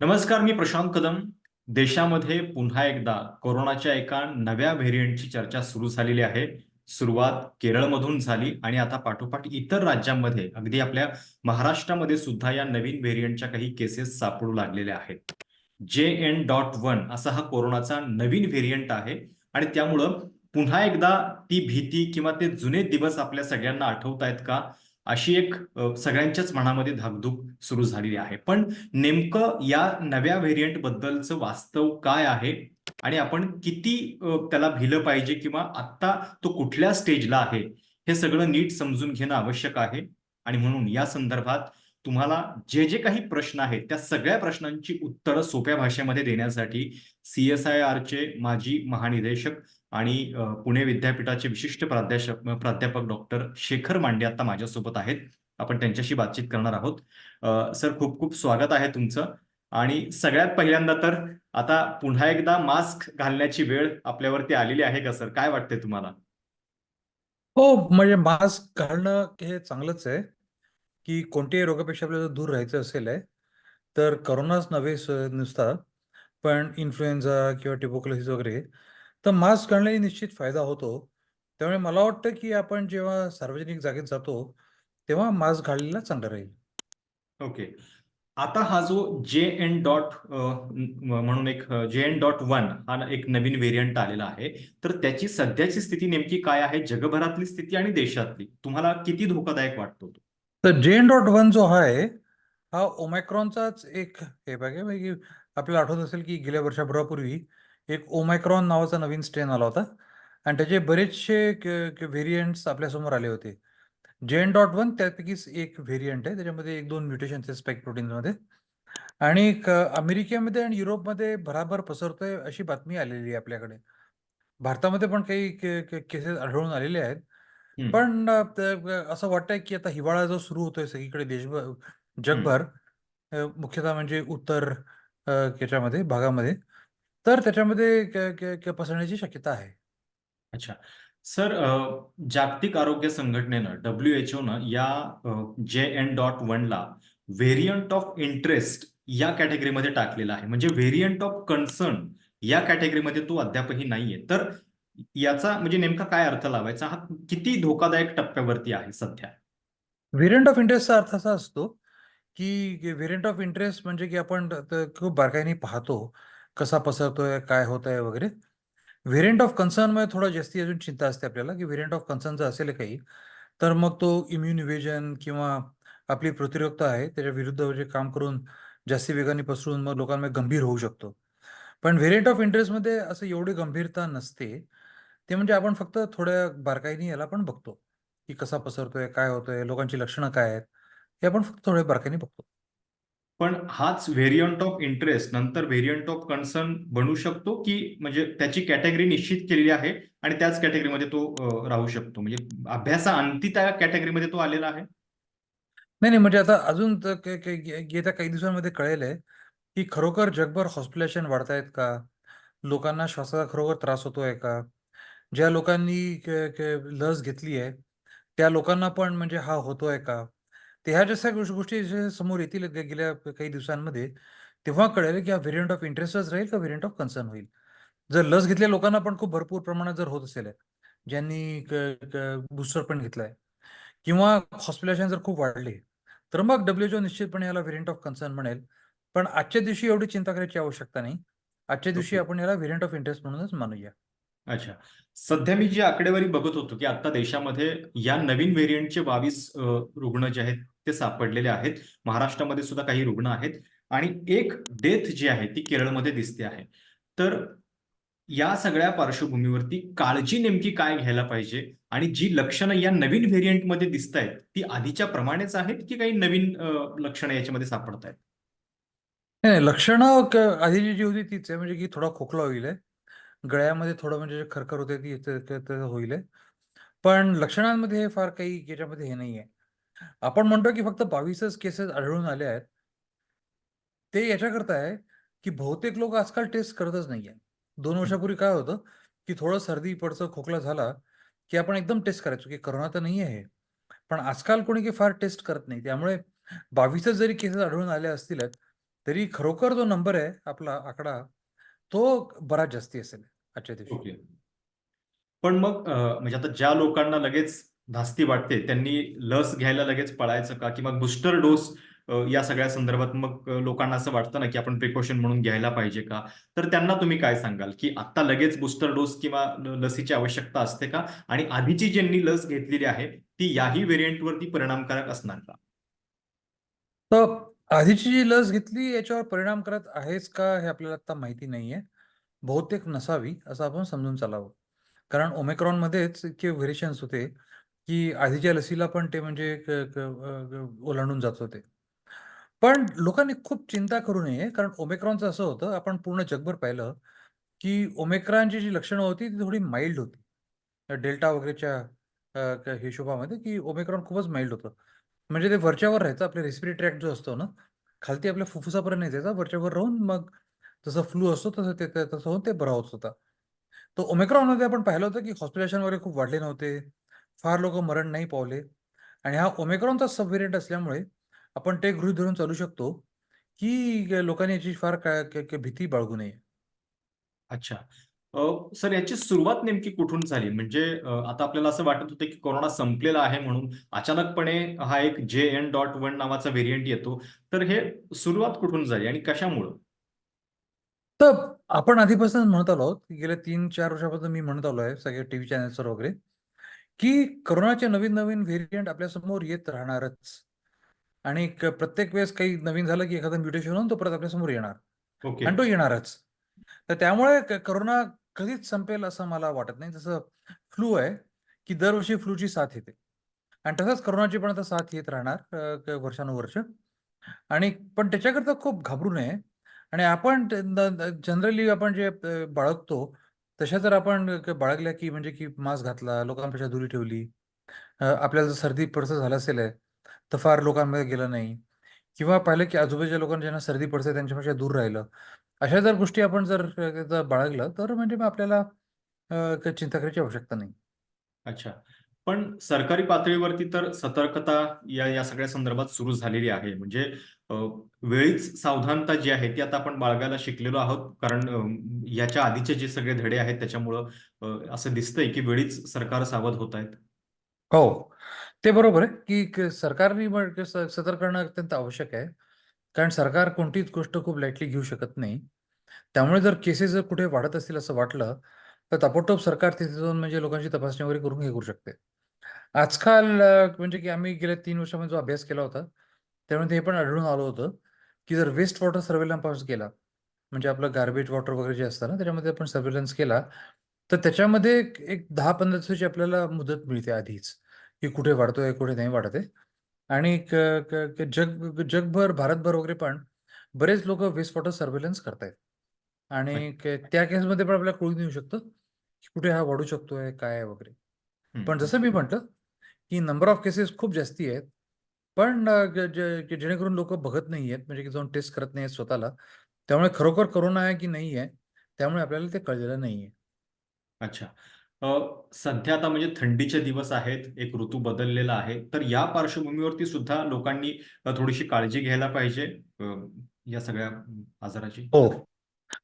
नमस्कार मी प्रशांत कदम. देशामध्ये पुन्हा एकदा कोरोनाच्या एका नव्या व्हेरियंटची चर्चा सुरू झालेली आहे. सुरुवात केरळमधून झाली आणि आता पाठोपाठ इतर राज्यांमध्ये अगदी आपल्या महाराष्ट्रामध्ये सुद्धा या नवीन व्हेरियंटच्या काही केसेस सापडू लागलेल्या आहेत. जे एन डॉट वन असा हा कोरोनाचा नवीन व्हेरियंट आहे आणि त्यामुळं पुन्हा एकदा ती भीती किंवा ते जुने दिवस आपल्या सगळ्यांना आठवत आहेत का? अशी एक सगळ्यांच्याच मनामध्ये धाकधूक सुरू झालेली आहे. पण नेमकं या नव्या व्हेरियंट बद्दलचं वास्तव काय आहे? आणि आपण किती त्याला भिलं पाहिजे किंवा आत्ता तो कुठल्या स्टेजला आहे? हे सगळं नीट समजून घेणं आवश्यक आहे. आणि म्हणून या संदर्भात तुम्हाला जे जे काही प्रश्न आहेत त्या सगळ्या प्रश्नांची उत्तरं सोप्या भाषेमध्ये देण्यासाठी सी एस आय आरचे माजी महानिदेशक आणि पुणे विद्यापीठाचे विशिष्ट प्राध्यापक प्राध्यापक डॉक्टर शेखर मांडे आता माझ्यासोबत आहेत. आपण त्यांच्याशी बातचीत करणार आहोत. सर खूप खूप स्वागत आहे तुमचं. आणि सगळ्यात पहिल्यांदा तर आता पुन्हा एकदा मास्क घालण्याची वेळ आपल्यावरती आलेली आहे का सर? काय वाटते तुम्हाला? हो, म्हणजे मास्क घालणं हे चांगलंच आहे, की कोणत्याही रोगापेक्षा आपल्याला दूर राहायचं असेल आहे, तर कोरोनाच नव्हे नुसता, पण इन्फ्लुएन्झा किंवा टिबोक्लोसिस वगैरे, तर मास्क घालण्याने निश्चित फायदा होतो. त्यामुळे मला वाटतं, की आपण जेव्हा सार्वजनिक जागेत जातो, तेव्हा मास्क घातलेला चांगलं राहील. ओके. आता हा जो जे एन डॉट म्हणून एक जे एन डॉट वन हा एक नवीन व्हेरियंट आलेला आहे. तर त्याची सध्याची स्थिती नेमकी काय आहे? जगभरातली स्थिती आणि देशातली? तुम्हाला किती धोकादायक वाटतो तर JN.1 जो आहे, हा ओमायक्रॉनचाच एक हे बघा आपल्याला आठवत असेल, की गेल्या वर्षभरापूर्वी एक ओमायक्रॉन नावाचा नवीन स्ट्रेन आला होता आणि त्याचे बरेचसे व्हेरियंट्स आपल्यासमोर आले होते. JN.1 त्यापैकीच एक व्हेरियंट आहे. त्याच्यामध्ये 1-2 म्युटेशन्स आहेत स्पाइक प्रोटीन्समध्ये आणि अमेरिकेमध्ये आणि युरोपमध्ये भराभर पसरतोय अशी बातमी आलेली आहे आपल्याकडे. भारतामध्ये पण काही केसेस आढळून आलेले आहेत. पण असं वाटतंय की आता हिवाळा जो सुरू होतोय सगळीकडे देशभर जगभर मुख्यतः म्हणजे उत्तर याच्यामध्ये भागामध्ये, तर त्याच्यामध्ये क क क पसरण्याची शक्यता आहे. अच्छा. सर अ, जागतिक आरोग्य संघटनेनं डब्ल्यू एच ओनं या जे एन डॉट वनला व्हेरियंट ऑफ इंटरेस्ट या कॅटेगरीमध्ये टाकलेला आहे. म्हणजे व्हेरियंट ऑफ कन्सर्न या कॅटेगरीमध्ये तो अद्यापही नाहीये. तर याचा म्हणजे नेमका काय अर्थ लावायचा? हा किती धोकादायक टप्प्यावरती आहे सध्या? व्हेरियंट ऑफ इंटरेस्टचा अर्थ असा असतो, की व्हेरियंट ऑफ इंटरेस्ट म्हणजे की आपण त खूप बारकाईने पाहतो, कसा पसरतोय, काय होतंय वगैरे. व्हेरियंट ऑफ कन्सर्नमध्ये थोडा जास्ती अजून चिंता असते आपल्याला, की व्हेरियंट ऑफ कन्सर्न जर असेल काही, तर मग तो इम्युन इव्हेजन किंवा आपली प्रतिरोधकता आहे, त्याच्या विरुद्ध जे काम करून जास्ती वेगाने पसरून मग लोकांमध्ये गंभीर होऊ शकतो. पण व्हेरियंट ऑफ इंटरेस्टमध्ये असं एवढी गंभीरता नसते. ते म्हणजे आपण फक्त थोड्या बारकाईने याला पण बघतो, की कसा पसरतोय, काय होतोय लोकांची लक्षणं काय आहेत, हे आपण फक्त थोड्या बारकाईने बघतो. पण हाच व्हेरियंट ऑफ इंटरेस्ट नंतर व्हेरियंट ऑफ कन्सर्न बनू शकतो की म्हणजे त्याची कॅटेगरी निश्चित केलेली आहे आणि त्याच कॅटेगरीमध्ये तो राहू शकतो म्हणजे अभ्यासाअंती त्या कॅटेगरीमध्ये तो आलेला आहे नाही, नाही म्हणजे आता अजून येत्या काही दिवसांमध्ये कळेल आहे, की खरोखर जगभर हॉस्पिटलायझेशन वाढतायत का? लोकांना श्वासाचा खरोखर त्रास होतोय का? ज्या लोकांनी लस घेतली आहे, त्या लोकांना पण म्हणजे हा होतोय का? तर ह्या जशा गोष् गोष्टी जे समोर येतील गे गेल्या काही दिवसांमध्ये, तेव्हा कळेल की हा व्हेरियंट ऑफ इंटरेस्टच राहील का व्हेरियंट ऑफ कन्सर्न होईल. जर लस घेतलेल्या लोकांना पण खूप भरपूर प्रमाणात जर होत असेल, ज्यांनी क क बूस्टर पण घेतलाय किंवा हॉस्पिटलायझेशन जर खूप वाढले, तर मग डब्ल्यूएचओ निश्चितपणे याला व्हेरियंट ऑफ कन्सर्न म्हणेल. पण आजच्या दिवशी एवढी चिंता करायची आवश्यकता नाही. आजच्या दिवशी ओके आपण याला व्हेरियंट ऑफ इंटरेस्ट म्हणूनच मानूया. अच्छा. सध्या मी जी आकडेवारी बघत होतो की आता देशामध्ये या नवीन व्हेरियंटचे बावीस रुग्ण जे आहेत ते सापडलेले आहेत. महाराष्ट्रामध्ये सुद्धा काही रुग्ण आहेत. आणि एक डेथ जी आहे ती केरळमध्ये दिसते आहे. तर या सगळ्या पार्श्वभूमीवरती काळजी नेमकी काय घ्यायला पाहिजे? आणि जी लक्षणं या नवीन व्हेरियंटमध्ये दिसत आहेत ती आधीच्या प्रमाणेच आहेत की काही नवीन अ, लक्षणं याच्यामध्ये सापडत आहेत नाही, नाही लक्षणं क आधीची जी होती तीच आहे. म्हणजे की थोडा खोकला होईल आहे. गळ्यामध्ये थोडं म्हणजे खरखर होते ती तर होईल आहे. पण लक्षणांमध्ये हे फार काही याच्यामध्ये हे नाही आहे आपण म्हणतो की फक्त 22च केसेस आढळून आले आहेत. ते याच्याकरता आहे, की बहुतेक लोक आजकाल टेस्ट करतच नाहीये. दोन वर्षापूर्वी काय होतं, की थोडं सर्दी, पडचं खोकला झाला, की आपण एकदम टेस्ट करायचो, की करोना तर नाही आहे पण आजकाल कोणी की फार टेस्ट करत नाही. त्यामुळे 22च जरी केसेस आढळून आल्या असतील, तरी खरोखर जो नंबर आहे आपला आकडा, तो बराच जास्ती असेल आजच्या दिवशी. ओके. पण मग म्हणजे आता ज्या लोकांना लगेच धास्ती वाटते, त्यांनी लस घ्यायला लगेच पळायचं का? किंवा बूस्टर डोस या सगळ्या संदर्भात मग लोकांना असं वाटतं ना, की आपण प्रिकॉशन म्हणून घ्यायला पाहिजे का? तर त्यांना तुम्ही काय सांगाल, की आत्ता लगेच बूस्टर डोस किंवा लसीची आवश्यकता असते का? आणि आधीची ज्यांनी लस घेतलेली आहे, ती याही व्हेरियंटवरती परिणामकारक असणार का? तर आधीची जी लस घेतली याच्यावर परिणाम करत आहेच का, हे आपल्याला आता माहिती नाहीये. बहुतेक नसावी असं आपण समजून चालावं. कारण ओमेक्रॉनमध्येच इतके व्हेरिएशन्स होते, की आधीच्या लसीला पण ते म्हणजे ओलांडून जात होते. पण लोकांनी खूप चिंता करू नये, कारण ओमेक्रॉनचं असं होतं, आपण पूर्ण जगभर पाहिलं, की ओमेक्रॉनची जी लक्षणं होती ती थोडी माइल्ड होती. डेल्टा वगैरेच्या हिशोबामध्ये, की ओमेक्रॉन खूपच माइल्ड होतं. म्हणजे ते वरच्यावर राहायचं. आपले रेस्पिरेटरी ट्रॅक्ट जो असतो ना, खालती आपल्या फुफ्फुसापर्यंत नाही वरच्यावर राहून मग जसं फ्लू असतो तसं ते तसं होऊन ते बरा होत होता. तर ओमेक्रॉनमध्ये आपण पाहिलं होतं, की हॉस्पिटलेशन वगैरे खूप वाढले नव्हते. फार लोक मरण नाही पावले आणि हा ओमेक्रॉनचा सब व्हेरियंट असल्यामुळे आपण ते गृहित धरून चालू शकतो, की लोकांनी याची फार भीती बाळगू नये. अच्छा. सर याची सुरुवात नेमकी कुठून झाली? म्हणजे आता आपल्याला असं वाटत होतं, की कोरोना संपलेला आहे म्हणून अचानकपणे हा एक जे एन डॉट वन नावाचा व्हेरियंट येतो. तर हे सुरुवात कुठून झाली आणि कशामुळं? तर आपण आधीपासूनच म्हणत आलो आहोत, की गेल्या 3-4 वर्षापासून मी म्हणत आलो आहे, सगळे टीव्ही चॅनल्सवर वगैरे, की कोरोनाचे नवीन-नवीन व्हेरियंट आपल्यासमोर येत राहणारच. आणि प्रत्येक वेळेस काही नवीन झालं, की एखादं म्युटेशन होऊन तो परत आपल्यासमोर येणार ओके. आणि तो येणारच. तर त्यामुळे कोरोना कधीच संपेल असं मला वाटत नाही. जसं फ्लू आहे, की दरवर्षी फ्लूची साथ येते आणि तसंच कोरोनाची पण आता साथ येत राहणार वर्षानुवर्ष आणि पण त्याच्याकरता खूप घाबरू नये आणि आपण जनरली आपण जे बाळगतो, तशा जर आपण बाळगल्या, की म्हणजे की मास्क घातला, लोकांपेक्षा दुरी ठेवली, आपल्याला जर सर्दी पडसं झालं असेल तर फार लोकांमध्ये गेलं नाही किंवा पाहिलं, की आजूबाजूच्या लोकांना ज्यांना सर्दी पडते त्यांच्यापेक्षा दूर राहिलं. अशा जर गोष्टी आपण जर बाळगलं, तर म्हणजे मग आपल्याला चिंता करायची आवश्यकता नाही. अच्छा. पण सरकारी पातळीवरती तर सतर्कता या या सगळ्या संदर्भात सुरू झालेली आहे. म्हणजे वेळीच सावधानता जी आहे ती आता आपण बाळगायला शिकलेलो आहोत. कारण याच्या आधीचे जे सगळे धडे आहेत त्याच्यामुळं असं दिसतंय की वेळीच सरकार सावध होत आहेत. हो. ते बरोबर आहे, की सरकारने सतर्क करणं अत्यंत आवश्यक आहे. कारण सरकार कोणतीच गोष्ट खूप लाईटली घेऊ शकत नाही. त्यामुळे जर केसेस जर कुठे वाढत असतील असं वाटलं, तर ताबडतोब सरकार तिथे जाऊन म्हणजे लोकांची तपासणी वगैरे करून हे करू शकते. आजकाल अ, म्हणजे की आम्ही गेल्या 3 वर्षामध्ये जो अभ्यास केला होता, त्यामध्ये हे पण आढळून आलं होतं, की जर वेस्ट वॉटर सर्व्हेलन्स केला, म्हणजे आपलं गार्बेज वॉटर वगैरे जे असतं ना, त्याच्यामध्ये आपण सर्व्हेलन्स केला, तर त्याच्यामध्ये एक एक 10-15 दिवसाची आपल्याला मुदत मिळते आधीच, की कुठे वाढतोय, कुठे नाही वाढत आहे. आणि क क क जग जगभर, भारतभर वगैरे पण बरेच लोकं वेस्ट वॉटर सर्व्हेलन्स करतायत. आणि क त्या केसमध्ये पण आपल्याला कळून येऊ शकतं, की कुठे हा वाढू शकतोय, काय आहे वगैरे. पण. जसं मी म्हटलं, की नंबर ऑफ केसेस खूप जास्ती आहेत. पण जेणेकरून लोकं बघत नाहीयेत, म्हणजे की जाऊन टेस्ट करत नाहीयेत स्वतःला. त्यामुळे खरोखर कोरोना आहे की नाही आहे, त्यामुळे आपल्याला ते कळलेलं नाहीये. अच्छा. अ, सध्या आता म्हणजे थंडीचे दिवस आहेत, एक ऋतू बदललेला आहे. तर या पार्श्वभूमीवरती सुद्धा लोकांनी थोडीशी काळजी घ्यायला पाहिजे या सगळ्या आजाराची? हो.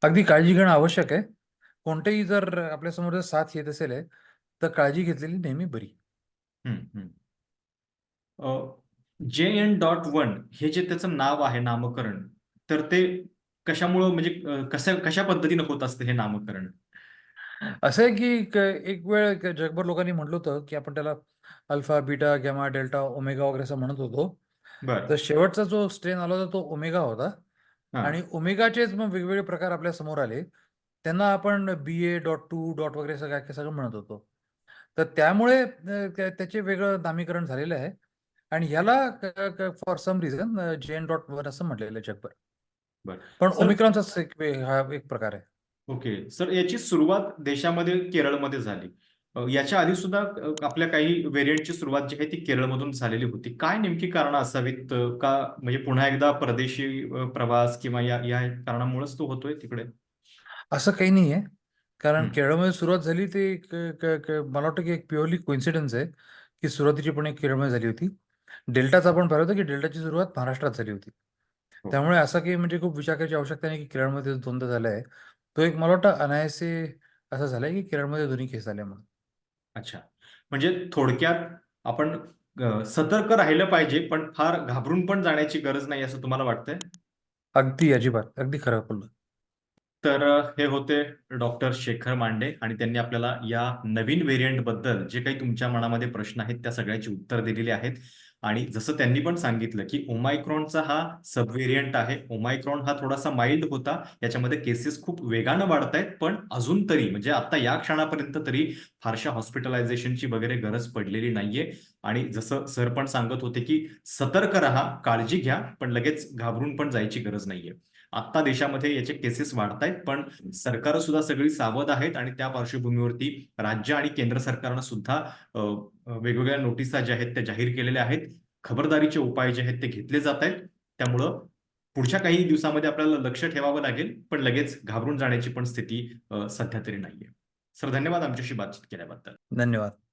अगदी काळजी घेणं आवश्यक आहे. कोणतेही जर आपल्यासमोर जर साथ येत असेल आहे, तर काळजी घेतलेली नेहमी बरी. हं, हं. अ, JN.1 हे जे त्याचं नाव आहे नामकरण, तर ते कशामुळं म्हणजे कशा कशा पद्धतीनं होत असतं हे नामकरण? असं आहे की एक वेळ जगभर लोकांनी म्हटलं होतं, की आपण त्याला alpha, beta, gamma, delta, omega वगैरे असं म्हणत होतो. तर. शेवटचा जो स्ट्रेन आला होता तो ओमेगा होता. आणि ओमेगाचेच मग वेगवेगळे प्रकार आपल्यासमोर आले. त्यांना आपण BA.2 डॉट वगैरे सगळं सगळं म्हणत होतो. तर त्यामुळे त्याचे वेगळं नामीकरण झालेलं आहे आणि ह्याला फॉर सम रिझन JN.1 असं म्हटलेलं आहे जगभर. बरं. पण सर ओमिक्रॉनचाच एक हा एक प्रकार आहे. ओके. सर याची सुरुवात देशामध्ये केरळमध्ये झाली. याच्या आधी सुद्धा आपल्या काही व्हेरियंटची सुरुवात जी आहे ती केरळमधून झालेली होती. काय नेमकी कारणं असावीत? का म्हणजे पुन्हा एकदा परदेशी प्रवास किंवा या या कारणामुळेच तो होतोय तिकडे? असं काही नाहीये. कारण. केरळमध्ये सुरुवात झाली ते मला वाटतं की एक प्युअरली कोइन्सिडन्स आहे, की सुरुवातीची पण एक केरळमध्ये झाली होती. डेल्टाचं आपण पाहिलं होतं की डेल्टाची सुरुवात महाराष्ट्रात झाली होती. हो. त्यामुळे असं काही म्हणजे खूप विचार करायची आवश्यकता नाही, की केरळमध्ये दोनदा झालंय. तो एक मला वाटतं अनायासे असं झालंय, की केरळमध्ये दोन्ही केस झाल्या म्हणून. अच्छा. म्हणजे थोडक्यात आपण सतर्क राहिलं पाहिजे, पण फार घाबरून पण जाण्याची गरज नाही असं तुम्हाला वाटतंय? अगदी अजिबात. अगदी खरं बोललात. तर हे होते डॉक्टर शेखर मांडे आणि त्यांनी आपल्याला या नवीन व्हेरियंटबद्दल जे काही तुमच्या मनामध्ये प्रश्न आहेत, त्या सगळ्याची उत्तर दिलेली आहेत. आणि जसं त्यांनी पण सांगितलं, की ओमायक्रॉनचा हा सब व्हेरियंट आहे. ओमायक्रॉन हा थोडासा माइल्ड होता. याच्यामध्ये केसेस खूप वेगानं वाढतायत. पण अजून तरी म्हणजे आता या क्षणापर्यंत तरी फारशा हॉस्पिटलायझेशनची वगैरे गरज पडलेली नाहीये. आणि जसं सर पण सांगत होते, की सतर्क राहा, काळजी घ्या, पण लगेच घाबरून पण जायची गरज नाहीये. आत्ता देशामध्ये याचे केसेस वाढतायत, पण सरकार सुद्धा सगळी सावध आहेत आणि त्या पार्श्वभूमीवरती राज्य आणि केंद्र सरकारनं सुद्धा वेगवेगळ्या नोटिसा ज्या आहेत त्या जाहीर केलेल्या आहेत. खबरदारीचे उपाय जे आहेत ते घेतले जात आहेत त्यामुळं पुढच्या काही दिवसामध्ये आपल्याला लक्ष ठेवावं लागेल, पण लगेच घाबरून जाण्याची पण स्थिती सध्या तरी नाहीये. सर धन्यवाद आमच्याशी बातचीत केल्याबद्दल. धन्यवाद.